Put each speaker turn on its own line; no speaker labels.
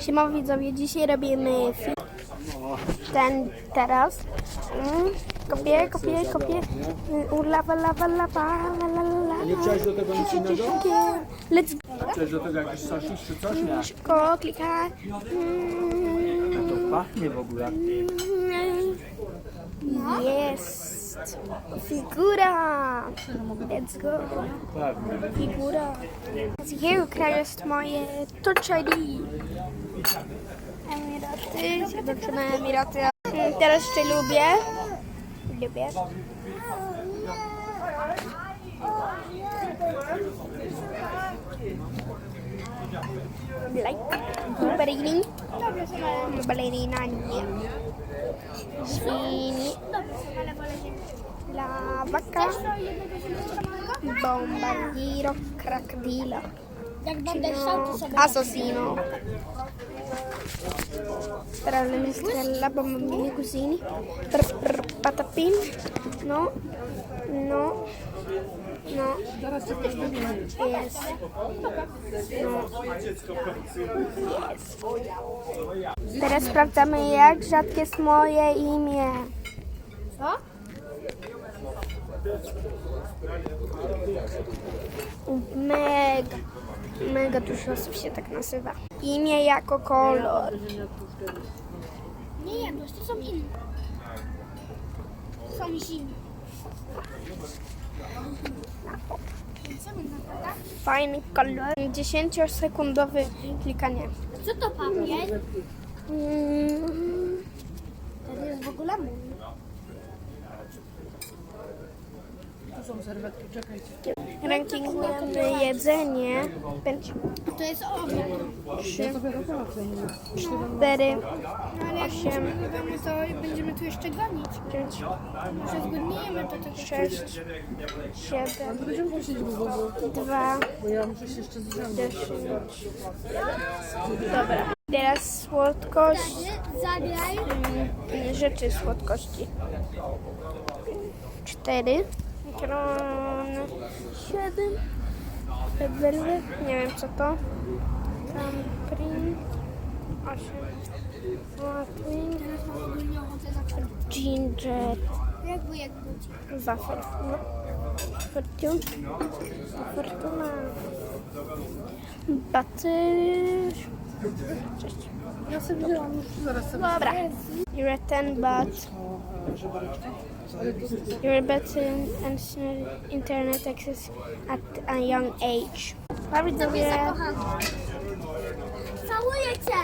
Siema widzowie, dzisiaj robimy film. Ten teraz. Mm, kopię, kopię, kopię. U, lawa, lawa, la, la, la.
Nie chciałeś do tego nic innego?
Let's go.
Chciałeś do tego jakiś sosisz czy coś? Nie.
Szybko, klikaj. Mm,
To pachnie w ogóle.
Jest. Figura. Let's go. Figura. Z jakiego kraju jest moje Touch ID? Emiraty, Zjednoczone Emiraty. Mm, Teraz jeszcze lubię. Lubię. Like. Ballerini. Ballerina nie. Świni. La vaca. Bombardiro crocodilo.
Jak będę chciał, to sobie...
Assassino. Tra le mie stelle, bambini cosini. Prr, prr, patapin. No. No. No. Yes. No. Yes. Teraz sprawdzamy, jak rzadkie jest moje imię.
Co?
Mega, mega dużo osób się tak nazywa. Imię jako kolor.
Nie jadłeś, to są inne. Są zimne.
Fajny kolor. 10-sekundowy klikanie.
Co to papier?
Mm,
To jest w ogóle mój.
Rankingujemy jedzenie. Będzie
To jest obiad.
3, 4,
Ale jak
8,
będziemy to będziemy tu jeszcze gonić.
5,
Może zgodniejemy do tego.
6, 7,
Będziemy prosić Google,
2,
bo ja muszę się jeszcze zrzemnąć.
10. Dobra. Teraz słodkość.
Zagraj.
Mm, rzeczy słodkości. Cztery. Kron. Siedem. Velvet. Nie wiem co to. Tam
ochotę na czerwone.
Ginger.
Jakby jak.
Wafel. No. Fortune. Fortuna. Butter. Cześć.
Ja sobie wzięłam już zaraz sobie.
Dobra. You're a ten, but you're better and internet access at a young age. Bardzo wiele.
Całuję cię.